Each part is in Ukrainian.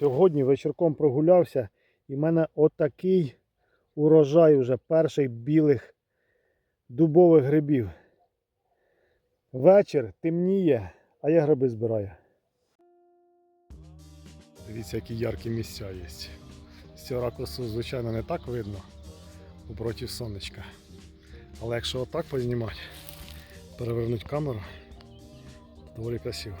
Сьогодні вечірком прогулявся і в мене отакий урожай уже перших білих дубових грибів. Вечір темніє, а я гриби збираю. Дивіться, які яркі місця є. З цього ракурсу, звичайно, не так видно упроти сонечка. Але якщо отак познімати, перевернути камеру, доволі красиво.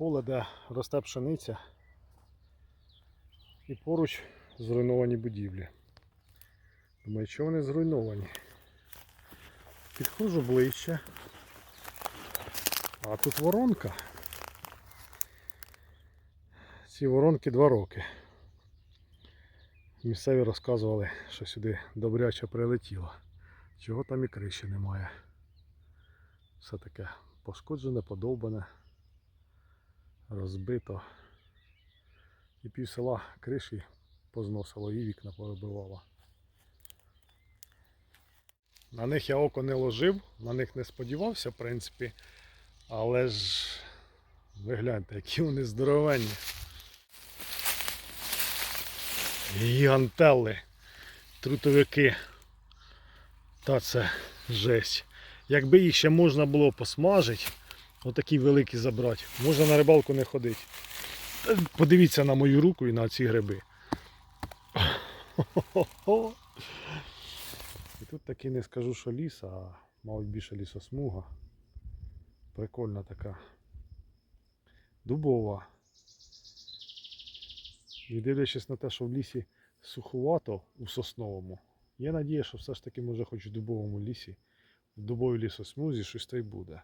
Поле, де росте пшениця, і поруч зруйновані будівлі. Думаю, що вони зруйновані? Підходжу ближче. А тут воронка. Ці воронки два роки. Місцеві розказували, що сюди добряче прилетіло. Чого там і криші немає. Все таке пошкоджене, подовбане розбито. І пів села криші позносило і вікна повибивало. На них я око не ложив, на них не сподівався, в принципі. Але ж ви гляньте, які вони здоровенні. Гігантели, трутовики. Та це жесть. Якби їх ще можна було посмажити, Отакі великі забрати. Можна на рибалку не ходити. Подивіться на мою руку і на ці гриби. І тут таки не скажу, що ліс, а мабуть більше лісосмуга. Прикольна така. Дубова. І дивлячись на те, що в лісі суховато у сосновому, є надія, що все ж таки може хоч в дубовому лісі, в дубовій лісосмузі щось та й буде.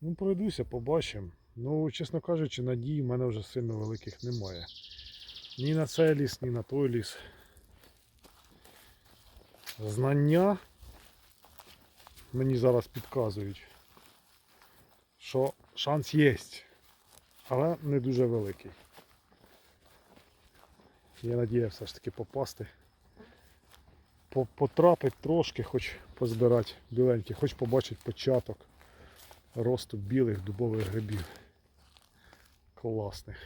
Ну, пройдуся, побачимо. Ну, чесно кажучи, надій в мене вже сильно великих немає. Ні на цей ліс, ні на той ліс. Знання мені зараз підказують, що шанс є, але не дуже великий. Є надія все ж таки попасти. По- Потрапити трошки, хоч позбирати біленькі, хоч побачити початок росту білих дубових грибів. Класних.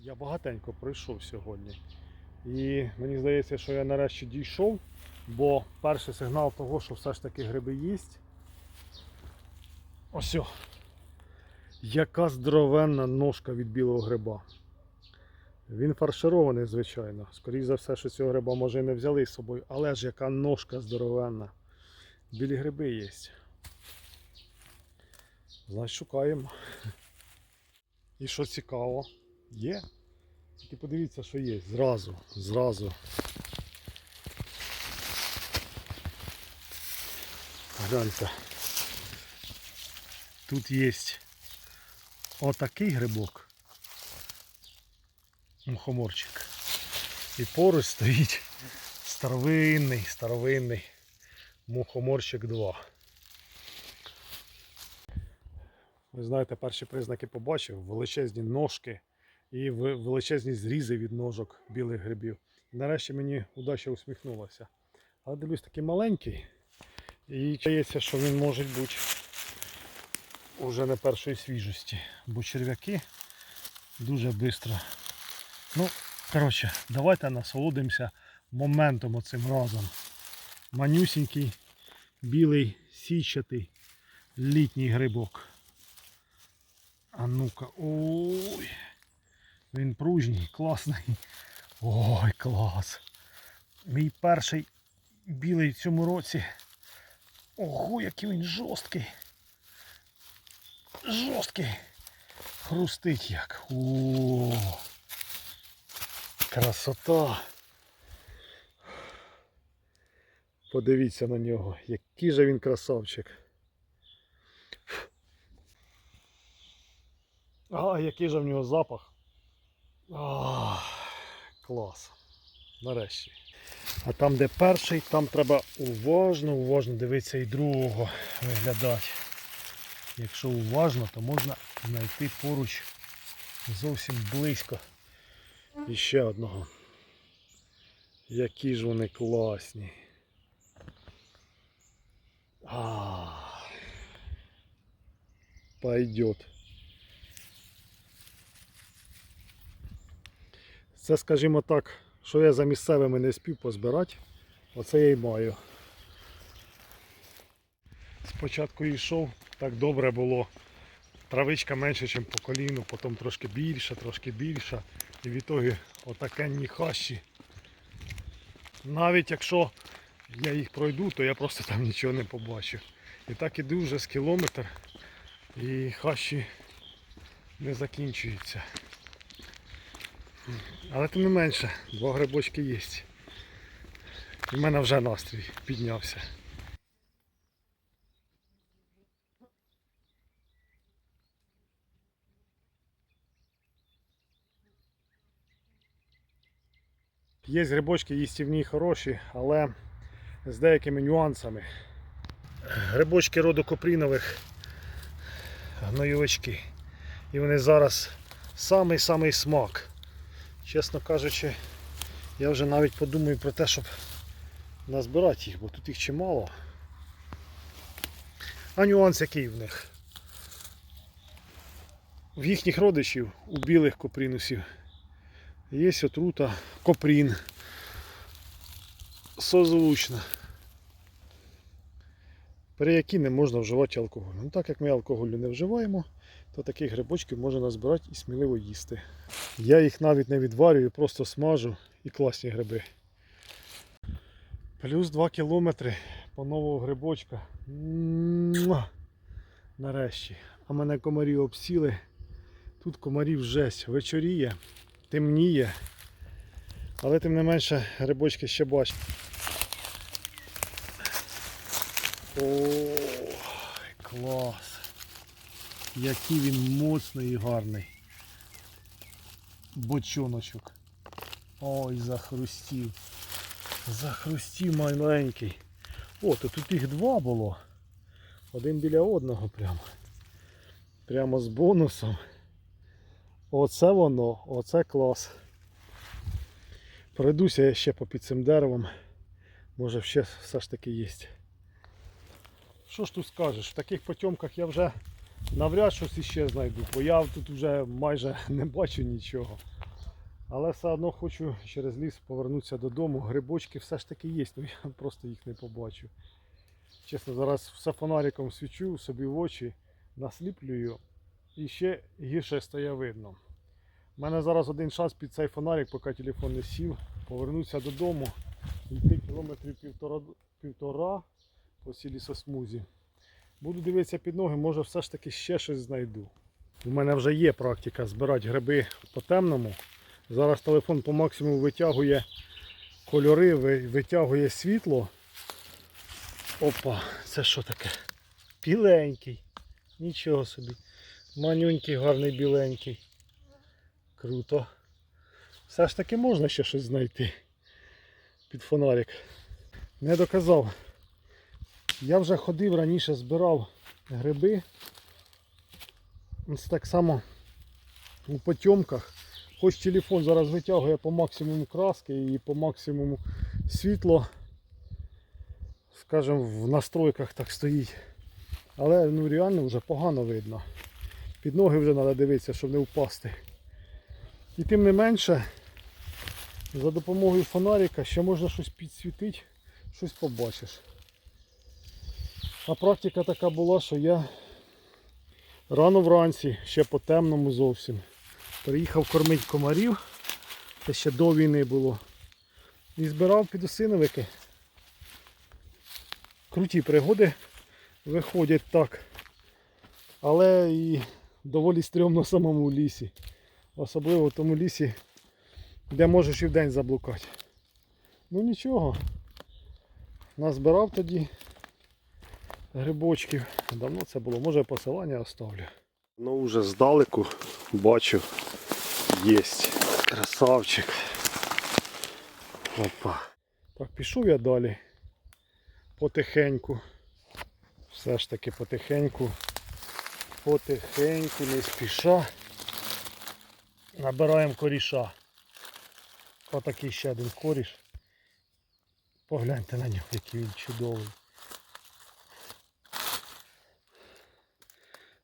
Я багатенько пройшов сьогодні. І мені здається, що я нарешті дійшов, бо перший сигнал того, що все ж таки гриби їсть. Ось. Яка здоровенна ножка від білого гриба. Він фарширований, звичайно. Скоріше за все, що цього гриба може і не взяли з собою, але ж яка ножка здоровенна. Білі гриби є. Значить, шукаємо. І що цікаво, є. Тільки подивіться, що є. Зразу, зразу. Гляньте. Тут є отакий грибок. Мухоморчик. І поруч стоїть старовинний, старовинний мухоморчик 2. Ви знаєте, перші признаки побачив, величезні ножки і величезні зрізи від ножок білих грибів. Нарешті мені удача усміхнулася. Але дивлюсь такий маленький. І чається, що він може бути уже не першої свіжості, бо черв'яки дуже швидко. Ну, коротше, давайте насолодимося моментом оцим разом. Манюсінький, білий, січатий, літній грибок. А ну-ка, ой. Він пружній, класний. Ой, клас. Мій перший білий в цьому році. Ого, який він жорсткий. Жорсткий. Хрустить як. О, красота. Подивіться на нього, який же він красавчик. А, який же в нього запах. А, клас. Нарешті. А там, де перший, там треба уважно, уважно дивитися і другого виглядати. Якщо уважно, то можна знайти поруч зовсім близько. І ще одного. Які ж вони класні. А, пойдет. Це, скажімо так, що я за місцевими не спів позбирати, оце я й маю. Спочатку йшов, так добре було. Травичка менше, ніж по коліну, потім трошки більша, трошки більша. І в ітогі отакенні хащі. Навіть якщо я їх пройду, то я просто там нічого не побачу. І так іду вже з кілометр і хащі не закінчуються. Але тим не менше, два грибочки є. У мене вже настрій піднявся. Є грибочки їстівні хороші, але з деякими нюансами. Грибочки роду копрінових гноювачки. І вони зараз самий-самий смак. Чесно кажучи, я вже навіть подумаю про те, щоб назбирати їх, бо тут їх чимало. А нюанс який в них? В їхніх родичів, у білих копрінусів, є отрута копрін. Созвучна. При якій не можна вживати алкоголь. Ну, так як ми алкоголю не вживаємо, то таких грибочків можна назбирати і сміливо їсти. Я їх навіть не відварюю, просто смажу і класні гриби. Плюс 2 кілометри по нового грибочка. Нарешті. А мене комарі обсіли. Тут комарів жесть. Вечоріє, темніє. Але тим не менше грибочки ще бачу. Ой, клас. Який він моцний і гарний. Бочоночок. Ой, захрустів. Захрустів маленький. О, то тут їх два було. Один біля одного прямо. Прямо з бонусом. Оце воно, оце клас. Пройдуся я ще попід цим деревом. Може ще все ж таки є. Що ж тут скажеш? В таких потьомках я вже навряд щось іще знайду, бо я тут вже майже не бачу нічого. Але все одно хочу через ліс повернутися додому. Грибочки все ж таки є, але я просто їх не побачу. Чесно, зараз все фонариком свічу собі в очі, насліплюю і ще гірше стає видно. У мене зараз один шанс під цей фонарик, поки телефон не сів, повернутися додому, йти кілометрів півтора, півтора по цій лісосмузі. Буду дивитися під ноги, може все ж таки ще щось знайду. У мене вже є практика збирати гриби по темному. Зараз телефон по максимуму витягує кольори, витягує світло. Опа, це що таке? Біленький. Нічого собі. Манюнький, гарний біленький. Круто. Все ж таки можна ще щось знайти під фонарик. Не доказав. Я вже ходив раніше, збирав гриби. Ось так само у потьомках. Хоч телефон зараз витягує по максимуму краски і по максимуму світло. Скажем, в настройках так стоїть. Але ну реально вже погано видно. Під ноги вже треба дивитися, щоб не впасти. І тим не менше, за допомогою фонарика ще можна щось підсвітити, щось побачиш. А практика така була, що я рано вранці, ще по темному зовсім, приїхав кормити комарів, це ще до війни було. І збирав підосиновики. Круті пригоди виходять так. але і доволі стрьомно в самому лісі. Особливо в тому лісі, де можеш і вдень заблукати. Ну нічого. Назбирав тоді грибочків. Давно це було, може посилання оставлю. Ну вже здалеку бачу. Єсть. Красавчик. Опа. Так, пішов я далі. Потихеньку. Все ж таки потихеньку. Потихеньку, не спіша. Набираємо коріша. Отакий ще один коріш. Погляньте на нього, який він чудовий.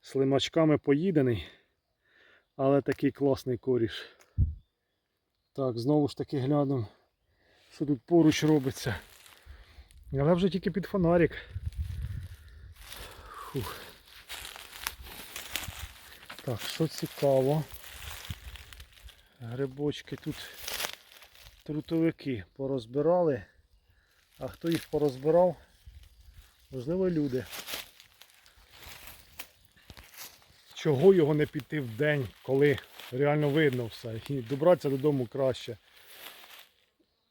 Слимачками поїдений, але такий класний коріш. Так, знову ж таки глянемо, що тут поруч робиться. Але вже тільки під фонарик. Фух. Так, що цікаво. Грибочки тут трутовики порозбирали. А хто їх порозбирав? Можливо, люди. Чого його не піти в день, коли реально видно все. І добратися додому краще.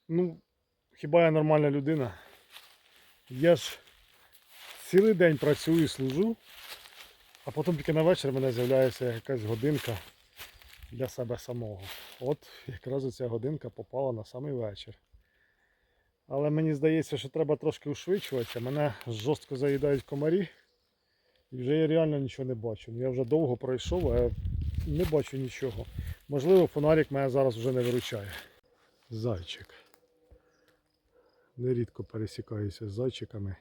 Ну, хіба я нормальна людина? Я ж цілий день працюю, служу, а потім тільки на вечір в мене з'являється якась годинка для себе самого. От якраз ця годинка попала на самий вечір. Але мені здається, що треба трошки ушвидшуватися. Мене жорстко заїдають комарі. І вже я реально нічого не бачу. Я вже довго пройшов, а не бачу нічого. Можливо, фонарик мене зараз вже не виручає. Зайчик. Нерідко пересікаюся з зайчиками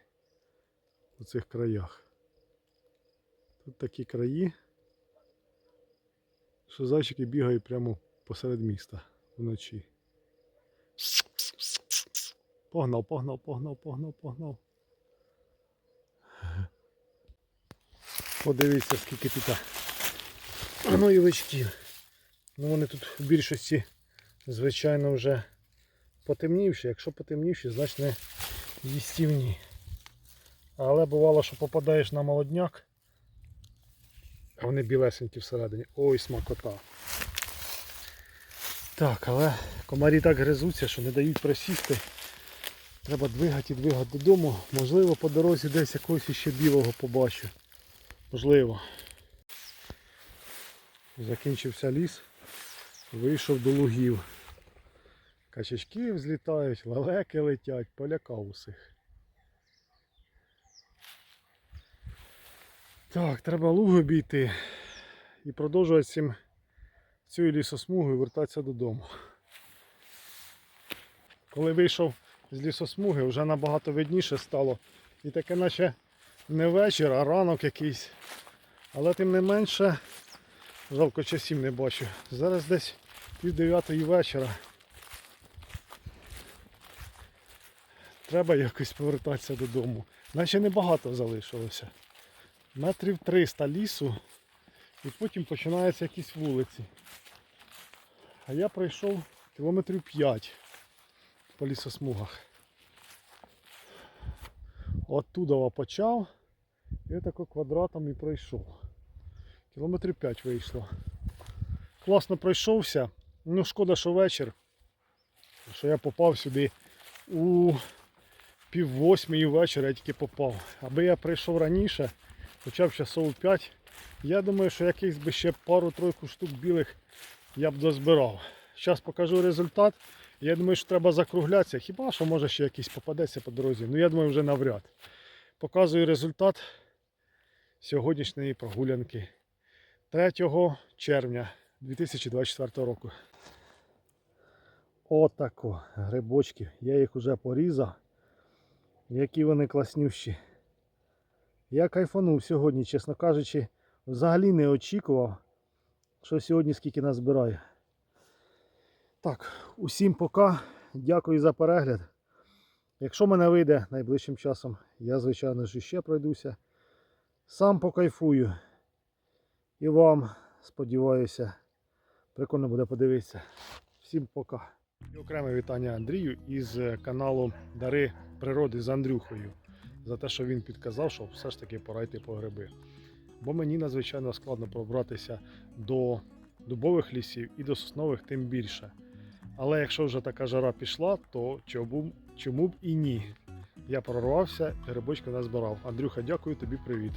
у цих краях. Тут такі краї, що зайчики бігають прямо посеред міста вночі. Погнав, погнав, погнав, погнав, погнав. Подивіться, скільки тут гноєвичків. Ну вони тут в більшості, звичайно, вже потемнівші. Якщо потемнівші, значить не їстівні. Але бувало, що попадаєш на молодняк, а вони білесенькі всередині. Ой, смакота. Так, але комарі так гризуться, що не дають просісти. Треба двигати і двигати додому. Можливо, по дорозі десь якогось іще білого побачу. Можливо. Закінчився ліс, вийшов до лугів. Качачки взлітають, лелеки летять, полякав усіх. Так, треба луг обійти і продовжувати цим цю лісосмугу і вертатися додому. Коли вийшов з лісосмуги, вже набагато видніше стало. І таке наче не вечір, а ранок якийсь. Але тим не менше, жалко часів не бачу. Зараз десь пів дев'ятої вечора. Треба якось повертатися додому. Наче небагато залишилося. Метрів 300 лісу і потім починаються якісь вулиці. А я пройшов кілометрів 5 по лісосмугах. Оттуда почав і тако квадратом і пройшов. Кілометрів 5 вийшло. Класно пройшовся. Ну, шкода, що вечір. Що я попав сюди у пів восьмої вечора я тільки попав. Аби я прийшов раніше, хоча б часов 5, я думаю, що якихось би ще пару-тройку штук білих я б дозбирав. Зараз покажу результат. Я думаю, що треба закруглятися. Хіба що може ще якийсь попадеться по дорозі. Ну я думаю, вже навряд. Показую результат сьогоднішньої прогулянки 3 червня 2024 року. Отако грибочки. Я їх вже порізав. Які вони класнющі. Я кайфанув сьогодні, чесно кажучи, взагалі не очікував, що сьогодні скільки назбираю. Так, усім пока. Дякую за перегляд. Якщо мене вийде найближчим часом, я, звичайно ж, ще пройдуся. Сам покайфую. І вам, сподіваюся, прикольно буде подивитися. Всім пока. І окреме вітання Андрію із каналу Дари природи з Андрюхою. За те, що він підказав, що все ж таки пора йти по гриби. бо мені надзвичайно складно пробратися до дубових лісів і до соснових тим більше. Але якщо вже така жара пішла, то чому, чому б і ні? Я прорвався грибочки назбирав. Андрюха, дякую тобі, привіт.